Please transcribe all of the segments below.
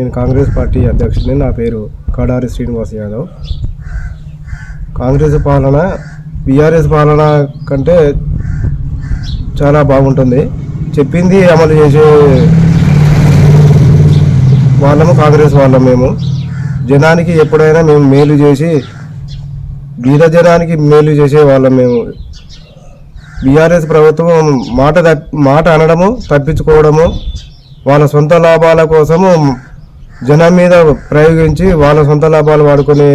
నేను కాంగ్రెస్ పార్టీ అధ్యక్షుడిని నా పేరు కడారి శ్రీనివాస్ యాదవ్. కాంగ్రెస్ పాలన బీఆర్ఎస్ పాలన కంటే చాలా బాగుంటుంది. చెప్పింది అమలు చేసే వాళ్ళము కాంగ్రెస్ వాళ్ళం మేము. జనానికి ఎప్పుడైనా మేము మేలు చేసి బీద జనానికి మేలు చేసే వాళ్ళం మేము. బీఆర్ఎస్ ప్రభుత్వం మాట మాట అనడము తప్పించుకోవడము వాళ్ళ సొంత లాభాల కోసము జనం మీద ప్రయోగించి వాళ్ళ సొంత లాభాలు వాడుకునే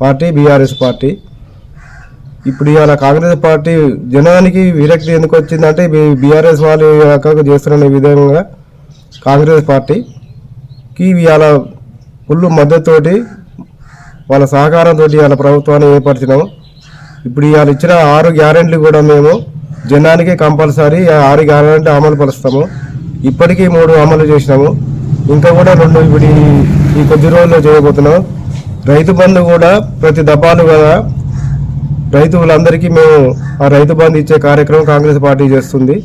పార్టీ బీఆర్ఎస్ పార్టీ. ఇప్పుడు ఇవాళ కాంగ్రెస్ పార్టీ జనానికి విరక్తి ఎందుకు వచ్చిందంటే బీఆర్ఎస్ వాళ్ళు కాక చేస్తున్న విధంగా కాంగ్రెస్ పార్టీకి ఇవాళ ఫుల్ మద్దతుతోటి వాళ్ళ సహకారంతో ఇవాళ ప్రభుత్వాన్ని ఏర్పరిచినాము. ఇప్పుడు ఇవాళ ఇచ్చిన ఆరు గ్యారెంట్లు కూడా మేము జనానికి కంపల్సరీ ఆ ఆరు గ్యారెంటీ అమలు పరుస్తాము. ఇప్పటికీ మూడు అమలు చేసినాము. ఇంకా కూడా రెండు ఇప్పుడు ఈ- కొద్ది రోజుల్లో చేయబోతున్నాం. రైతు బంధు కూడా ప్రతి దఫాలు కదా రైతులందరికీ మేము ఆ రైతు బంధు ఇచ్చే కార్యక్రమం కాంగ్రెస్ పార్టీ చేస్తుంది.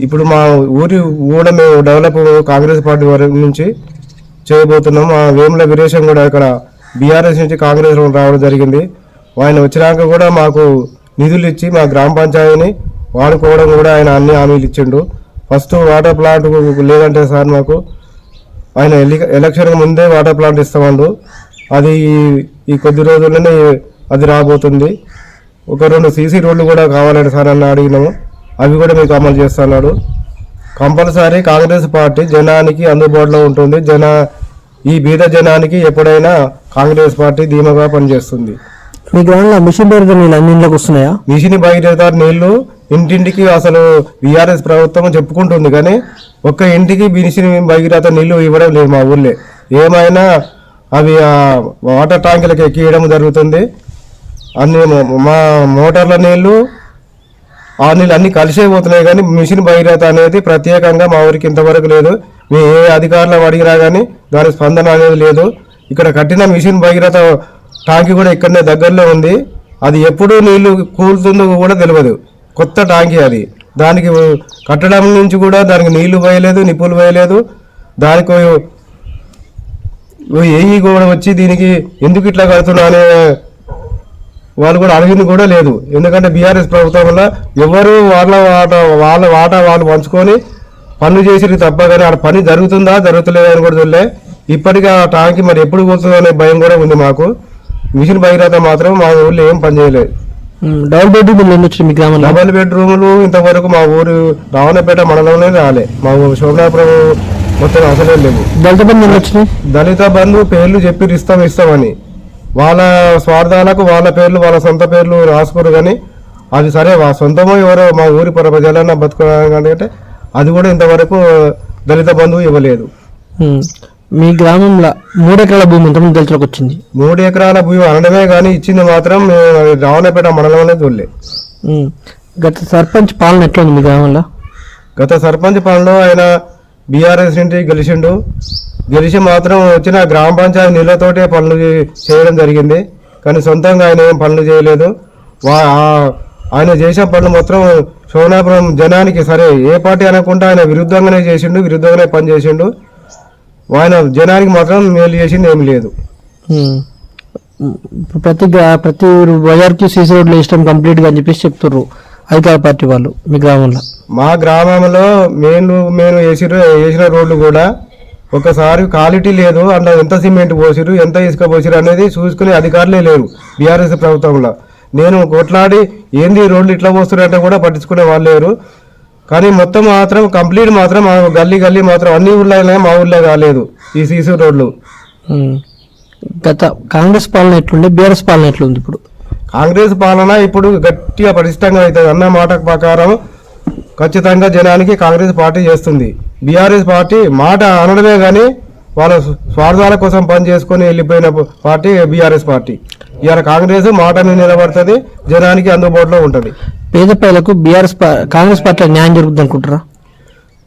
ఇప్పుడు మా ఊరి కూడా మేము డెవలప్ కాంగ్రెస్ పార్టీ వరకు నుంచి చేయబోతున్నాం. మా వేముల వీరేశం కూడా ఇక్కడ బీఆర్ఎస్ నుంచి కాంగ్రెస్ రావడం జరిగింది. ఆయన వచ్చినాక కూడా మాకు నిధులు ఇచ్చి మా గ్రామ పంచాయతీని వాడుకోవడం కూడా ఆయన అన్ని హామీలు ఇచ్చిండు. ఫస్ట్ వాటర్ ప్లాంట్ లేదంటే సార్ మాకు ఆయన ఎలి- ఎలక్షన్ ముందే వాటర్ ప్లాంట్ ఇస్తామండు. అది ఈ- కొద్ది రోజుల్లోనే అది రాబోతుంది. ఒక రెండు సీసీ రోడ్లు కూడా కావాలంటే సార్ అని అడిగినాము. అవి కూడా మీకు అమలు చేస్తున్నాడు కంపల్సరీ కాంగ్రెస్ పార్టీ జనానికి అందుబాటులో ఉంటుంది. జన ఈ బీద జనానికి ఎప్పుడైనా కాంగ్రెస్ పార్టీ ధీమాగా పనిచేస్తుంది. మీ గ్రామంలో మిషన్ పేరుతో నీళ్ళు అన్ని ఇంట్లోకి వస్తున్నాయా? మిషన్ భగీరథ నీళ్ళు ఇంటింటికి అసలు బీఆర్ఎస్ ప్రభుత్వం చెప్పుకుంటుంది కానీ ఒక్క ఇంటికి మిషన్ భగీరథ నీళ్ళు ఇవ్వడం లేదు మా ఊళ్ళో ఏమైనా అవి వాటర్ ట్యాంకులకు ఎక్కియడం జరుగుతుంది. అన్ని మా మోటార్ల నీళ్ళు ఆ నీళ్ళు అన్ని కలిసే పోతున్నాయి కానీ మిషన్ భగీరథ అనేది ప్రత్యేకంగా మా ఊరికి ఇంతవరకు లేదు. మేము ఏ అధికారులు అడిగినా కానీ దాని స్పందన అనేది లేదు. ఇక్కడ కట్టిన మిషన్ భగీరథ ట్యాంక్ కూడా ఇక్కడనే దగ్గరలో ఉంది. అది ఎప్పుడు నీళ్ళు కూలుతుందో కూడా తెలియదు. కొత్త టాంకీ అది. దానికి కట్టడం నుంచి కూడా దానికి నీళ్ళు పోయలేదు నిప్పులు పోయలేదు. దానికి ఏఈ కూడా వచ్చి దీనికి ఎందుకు ఇట్లా కడుతున్నా అనే వాళ్ళు కూడా అడిగింది కూడా లేదు. ఎందుకంటే బీఆర్ఎస్ ప్రభుత్వం వల్ల ఎవరు వాళ్ళ వాట వాళ్ళ వాటా వాళ్ళు పంచుకొని పనులు చేసిరు తప్ప కానీ ఆడ పని జరుగుతుందా జరుగుతలేదా అని కూడా చూడలే. ఇప్పటికీ ఆ టాంకి మరి ఎప్పుడు పోతుందో అనే భయం కూడా ఉంది మాకు. మిషన్ భగీరథ మాత్రం మా ఊళ్ళో ఏం పని చేయలేదు. డబుల్ బెడ్రూమ్ ఇల్లు వచ్చినాయి మీ గ్రామంలో? డబల్ బెడ్రూములు ఇంతవరకు మా ఊరు రావణపేట మండలంలో రాలే. మా ఊరు శోభనాపురం మొత్తం అసలే లేవు దళిత బంధు వచ్చినాయి? దళిత బంధు పేర్లు చెప్పి ఇస్తాం ఇస్తామని. వాళ్ళ స్వార్థాలకు వాళ్ళ పేర్లు వాళ్ళ సొంత పేర్లు రాసుకోరు కానీ అది సరే వా సొంతమో ఎవరో మా ఊరి పర ప్రజలన్నా బతుకున్నారంటే అది కూడా ఇంతవరకు దళిత బంధువు ఇవ్వలేదు. మీ గ్రామంలో మూడు ఎకరాల భూమి ఎంతమంది దళితులకు వచ్చింది. మూడు ఎకరాల భూమి అనడమే కానీ ఇచ్చింది మాత్రం మేము రావణపేట మండలంలో చూడలే గత సర్పంచ్ పాలన ఎట్లా ఉంది మీ గ్రామంలో? గత సర్పంచ్ పనులు ఆయన బీఆర్ఎస్ నుండి గెలిచిండు. గెలిచి మాత్రం వచ్చిన గ్రామ పంచాయతీ నీళ్ళతోటే పనులు చేయడం జరిగింది. కానీ సొంతంగా ఆయన ఏం పనులు చేయలేదు. వా- ఆ- ఆయన చేసిన పనులు మొత్తం శోనాపురం జనానికి సరే ఏ పార్టీ అనకుండా ఆయన విరుద్ధంగానే చేసిండు విరుద్ధంగానే పని చేసిండు ఆయన జనానికి మాత్రం మేలు చేసింది ఏమి లేదు. ప్రతి ప్రతి ఊరు బజార్కి సీసీ రోడ్లు వేయడం కంప్లీట్గా అని చెప్పేసి చెప్తుర్రు అధికార పార్టీ వాళ్ళు మీ గ్రామంలో. మా గ్రామంలో మేము మేము వేసిన వేసిన రోడ్లు కూడా ఒకసారి క్వాలిటీ లేదు అందులో ఎంత సిమెంట్ పోసిరు ఎంత ఇసుక పోసిరు అనేది చూసుకునే అధికారులే లేరు బీఆర్ఎస్ ప్రభుత్వంలో. నేను కొట్లాడి ఏంది రోడ్లు ఇట్లా పోస్తున్నారు అంటే కూడా పట్టించుకునే వాళ్ళు లేరు. కానీ మొత్తం మాత్రం కంప్లీట్ మాత్రం మా గల్లీ గల్లీ మాత్రం అన్ని ఊళ్ళో మా ఊళ్ళో కాలేదు ఈ సీసీ రోడ్లు. గత కాంగ్రెస్ పాలన ఎట్లుండే? బీఆర్ఎస్ పాలన ఎట్లుంది ఇప్పుడు? కాంగ్రెస్ పాలన ఇప్పుడు గట్టిగా పటిష్టంగా అవుతుంది. అన్న మాట ప్రకారం ఖచ్చితంగా జనానికి కాంగ్రెస్ పార్టీ చేస్తుంది. బీఆర్ఎస్ పార్టీ మాట అనడమే కానీ వాళ్ళ స్వార్థాల కోసం పని చేసుకొని వెళ్ళిపోయిన పార్టీ బీఆర్ఎస్ పార్టీ. ఇవాళ కాంగ్రెస్ మాట మీద నిలబడుతుంది జనానికి అందుబాటులో ఉంటుంది. పేద ప్రజలకు బీఆర్ఎస్ కాంగ్రెస్ పార్టీ న్యాయం జరుగుతుంది అనుకుంటారా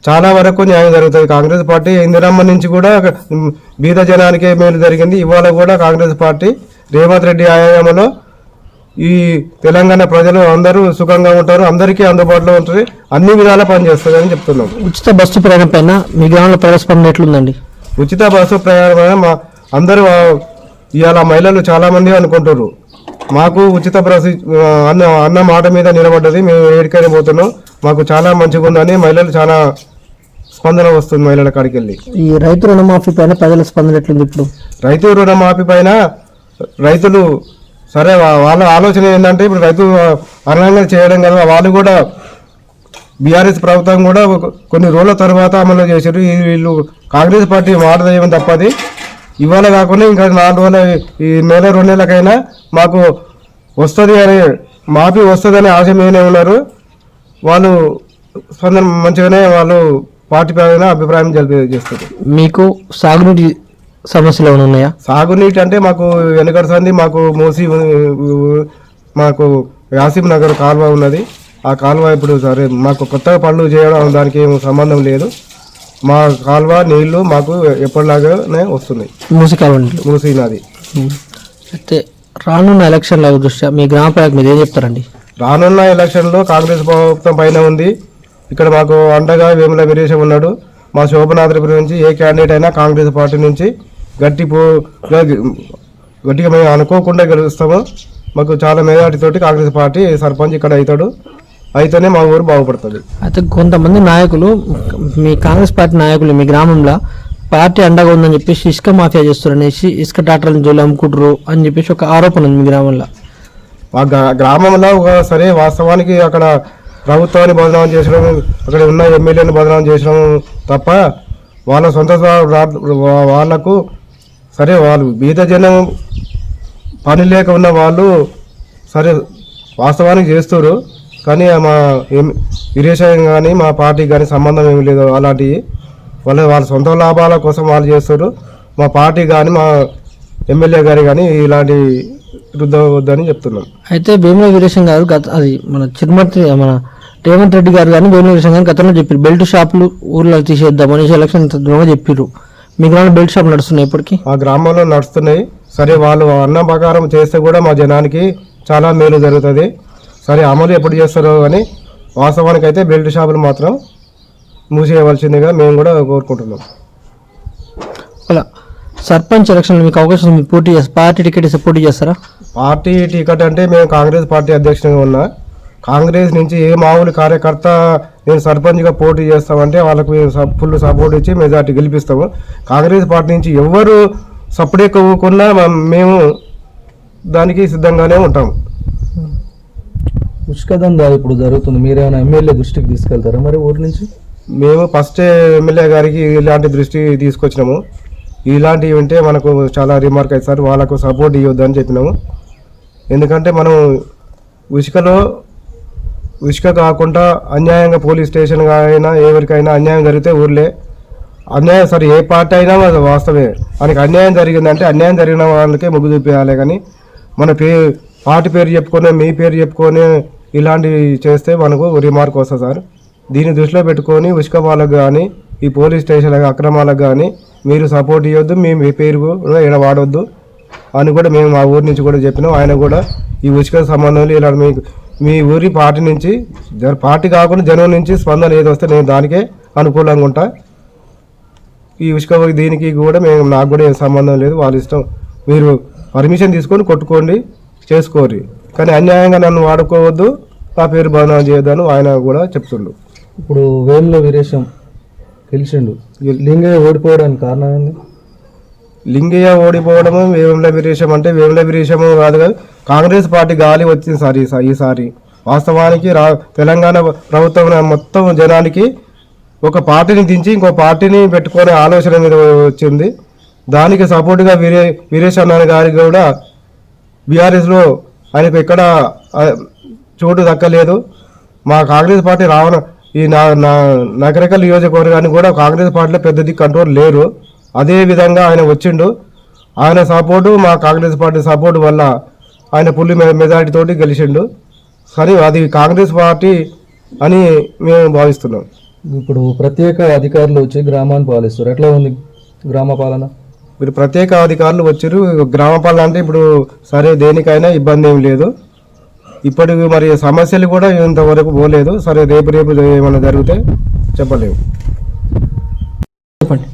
చాలా వరకు న్యాయం జరుగుతుంది. కాంగ్రెస్ పార్టీ ఇందిరమ్మ నుంచి కూడా బీద జనానికే మేలు జరిగింది. ఇవాళ కూడా కాంగ్రెస్ పార్టీ రేవంత్ రెడ్డి ఆయామంలో ఈ తెలంగాణ ప్రజలు అందరూ సుఖంగా ఉంటారు. అందరికీ అందుబాటులో ఉంటుంది. అన్ని విధాలా పనిచేస్తుంది అని చెప్తున్నాం. ఉచిత బస్సు ప్రయాణం పైన మీ గ్రామంలో ప్రజాస్పందన ఎట్లుందండి? ఉచిత బస్సు ప్రయాణం మా అందరూ ఇవాళ మహిళలు చాలా మంది అనుకుంటారు మాకు ఉచిత బస్సు అన్న అన్న మాట మీద నిలబడ్డది మేము ఏడికైనా పోతున్నాం. మాకు చాలా మంచిగా ఉందని మహిళలు చాలా స్పందన వస్తుంది మహిళల కాడికి వెళ్ళి. ఈ రైతు రుణమాఫీ పైన ప్రజల స్పందన ఎట్లుంది ఇప్పుడు? రైతు రుణమాఫీ పైన రైతులు సరే వాళ్ళ ఆలోచన ఏంటంటే ఇప్పుడు రైతు అర్హంగా చేయడం కదా వాళ్ళు కూడా బీఆర్ఎస్ ప్రభుత్వం కూడా కొన్ని రోజుల తర్వాత అమలు చేశారు వీళ్ళు కాంగ్రెస్ పార్టీ మాట దయ్యం తప్పది. ఇవాళ కాకుండా ఇంకా నాలుగు రోజుల ఈ నెల రెండు నెలలకైనా మాకు వస్తుంది అని మాఫీ వస్తుంది అనే ఆశ మీదనే ఉన్నారు. వాళ్ళు స్పందన మంచిగానే వాళ్ళు పార్టీ పైన అభిప్రాయం చేస్తారు మీకు సాగునీటి సమస్యలు ఏమైనా ఉన్నాయా? సాగునీటి అంటే మాకు వెనకటి సంది మాకు మూసి మాకు యాసిం నగర్ కాలువ ఉన్నది. ఆ కాలువ ఇప్పుడు సరే మాకు కొత్తగా పనులు చేయడం దానికి ఏం సంబంధం లేదు. మా కాలువ నీళ్ళు మాకు ఎప్పటిలాగానే వస్తున్నాయి. మూసికాల నీళ్ళు మూసి నది అయితే రానున్న ఎలక్షన్ల దృష్ట్యా మీ గ్రామ ప్రజలకు మీరు ఏం చెప్తారండి? రానున్న ఎలక్షన్లో కాంగ్రెస్ ప్రభుత్వం పైన ఉంది. ఇక్కడ మాకు అండగా వేముల వీరేశం ఉన్నాడు. మా శోభనాథపురి నుంచి ఏ క్యాండిడేట్ అయినా కాంగ్రెస్ పార్టీ నుంచి గట్టి పో గట్టిగా మేము అనుకోకుండా గెలుస్తాము. మాకు చాలా మెజార్టీతోటి కాంగ్రెస్ పార్టీ సర్పంచ్ ఇక్కడ అవుతాడు. అయితేనే మా ఊరు బాగుపడుతుంది. అయితే కొంతమంది నాయకులు మీ కాంగ్రెస్ పార్టీ నాయకులు మీ గ్రామంలో పార్టీ అండగా ఉందని చెప్పేసి ఇసుక మాఫియా చేస్తారు అనేసి ఇసుక డాక్టర్లను జోలి అమ్ముకుంటారు అని చెప్పేసి ఒక ఆరోపణ ఉంది మీ గ్రామంలో. మా గ్రా- గ్రామంలో ఒక సరే వాస్తవానికి అక్కడ ప్రభుత్వాన్ని బదనాం చేసడం అక్కడ ఉన్న ఎమ్మెల్యేని బదనాం చేసడం తప్ప వాళ్ళ సొంత వాళ్ళకు సరే వాళ్ళు బీద జనం పని లేక ఉన్న వాళ్ళు సరే వాస్తవానికి చేస్తారు కానీ మా విరేషం కానీ మా పార్టీకి కానీ సంబంధం ఏమి లేదు. అలాంటివి వాళ్ళ వాళ్ళ సొంత లాభాల కోసం వాళ్ళు చేస్తారు. మా పార్టీ కానీ మా ఎమ్మెల్యే గారు కానీ ఇలాంటి రుద్దవద్దని చెప్తున్నాం. అయితే భీమల వీరేశం గారు గత అది మన చిరుమతి మన రేవంత్ రెడ్డి గారు కానీ భీమల వీరేశం గారు గతంలో చెప్పారు బెల్ట్ షాపులు ఊర్లో తీసేద్దాం అనేసి ఎలక్షన్ సందర్భంగా చెప్పారు మీ గ్రామంలో బెల్ట్ షాప్ నడుస్తున్నాయి ఇప్పటికీ? మా గ్రామంలో నడుస్తున్నాయి. సరే వాళ్ళు అన్న ప్రకారం చేస్తే కూడా మా జనానికి చాలా మేలు జరుగుతుంది. సరే అమలు ఎప్పుడు చేస్తారో కానీ వాస్తవానికి అయితే బెల్ట్ షాపులు మాత్రం మూసేయవలసిందిగా మేము కూడా కోరుకుంటున్నాం. అలా సర్పంచ్ ఎలక్షన్లో మీకు అవకాశం పోటీ చేస్తారు పార్టీ టికెట్ ఇస్తే పోటీ చేస్తారా? పార్టీ టికెట్ అంటే మేము కాంగ్రెస్ పార్టీ అధ్యక్షునిగా ఉన్నా కాంగ్రెస్ నుంచి ఏ మామూలు కార్యకర్త నేను సర్పంచ్గా పోటీ చేస్తామంటే వాళ్ళకు ఫుల్ సపోర్ట్ ఇచ్చి మెజార్టీ గెలిపిస్తాము. కాంగ్రెస్ పార్టీ నుంచి ఎవరు సపరేట్ కొవ్వుకున్నా మేము దానికి సిద్ధంగానే ఉంటాము. ఉష్క ఇప్పుడు జరుగుతుంది. మీరేమైనా ఎమ్మెల్యే దృష్టికి తీసుకెళ్తారా మరి ఊరి నుంచి? మేము ఫస్ట్ ఎమ్మెల్యే గారికి ఇలాంటి దృష్టి తీసుకొచ్చినాము. ఇలాంటివి ఉంటే మనకు చాలా రిమార్క్ అవుతుంది సార్ వాళ్ళకు సపోర్ట్ ఇవ్వద్దని చెప్పినాము. ఎందుకంటే మనం ఉసుకలో ఉసుక కాకుండా అన్యాయంగా పోలీస్ స్టేషన్ అయినా ఎవరికైనా అన్యాయం జరిగితే ఊర్లే. అన్యాయం సరే ఏ పార్టీ అయినా అది వాస్తవే. మనకి అన్యాయం జరిగిందంటే అన్యాయం జరిగిన వాళ్ళకే మొగ్గు చూపించాలి కానీ మన పే పార్టీ పేరు చెప్పుకొని మీ పేరు చెప్పుకొని ఇలాంటివి చేస్తే మనకు రిమార్క్ వస్తుంది సార్. దీన్ని దృష్టిలో పెట్టుకొని ఉసుక వాళ్ళకు కానీ ఈ పోలీస్ స్టేషన్ల అక్రమాలకు కానీ మీరు సపోర్ట్ ఇవ్వద్దు మేము మీ పేరు కూడా ఇలా వాడొద్దు అని కూడా మేము మా ఊరి నుంచి కూడా చెప్పినాం. ఆయన కూడా ఈ ఉచిక సంబంధం ఇలా మీకు మీ ఊరి పార్టీ నుంచి పార్టీ కాకుండా జనం నుంచి స్పందన ఏది వస్తే నేను దానికే అనుకూలంగా ఉంటా. ఈ ఉచిక దీనికి కూడా మేము నాకు కూడా ఏం సంబంధం లేదు వాళ్ళ ఇష్టం. మీరు పర్మిషన్ తీసుకొని కొట్టుకోండి చేసుకోరి కానీ అన్యాయంగా నన్ను వాడుకోవద్దు. నా పేరు బదనాం చేయొద్దని ఆయన కూడా చెప్తుండు. ఇప్పుడు వేముల వీరేశం గెలిచిండు. లింగయ్య ఓడిపోవడానికి కారణం ఏంది? లింగయ్య ఓడిపోవడము వేముల విరేషం అంటే వేముల విరేషము కాదు కదా. కాంగ్రెస్ పార్టీ గాలి వచ్చింది సార్ ఈసా- ఈసారి వాస్తవానికి రా తెలంగాణ ప్రభుత్వం మొత్తం జనానికి ఒక పార్టీని దించి ఇంకో పార్టీని పెట్టుకునే ఆలోచన మీద వచ్చింది. దానికి సపోర్ట్గా వీరే వీరేష్ అన్న గారికి కూడా బీఆర్ఎస్లో ఆయనకు ఎక్కడ చోటు దక్కలేదు. మా కాంగ్రెస్ పార్టీ రావడం ఈ నా నా నగరకల్ కూడా కాంగ్రెస్ పార్టీలో పెద్ద దిక్కు కంట్రోల్ లేరు. అదే విధంగా ఆయన వచ్చిండు. ఆయన సపోర్టు మా కాంగ్రెస్ పార్టీ సపోర్ట్ వల్ల ఆయన పుల్లి మెజారిటీతోటి గెలిచిండు. కానీ అది కాంగ్రెస్ పార్టీ అని మేము భావిస్తున్నాం. ఇప్పుడు ప్రత్యేక అధికారులు వచ్చి గ్రామాన్ని పాలిస్తారు. ఎట్లా ఉంది గ్రామ పాలన? మీరు ప్రత్యేక అధికారులు వచ్చారు. గ్రామ అంటే ఇప్పుడు సరే దేనికైనా ఇబ్బంది ఏం లేదు. ఇప్పటికి మరి సమస్యలు కూడా ఇంతవరకు పోలేదు. సరే రేపు రేపు ఏమైనా జరిగితే చెప్పలేము. చెప్పండి.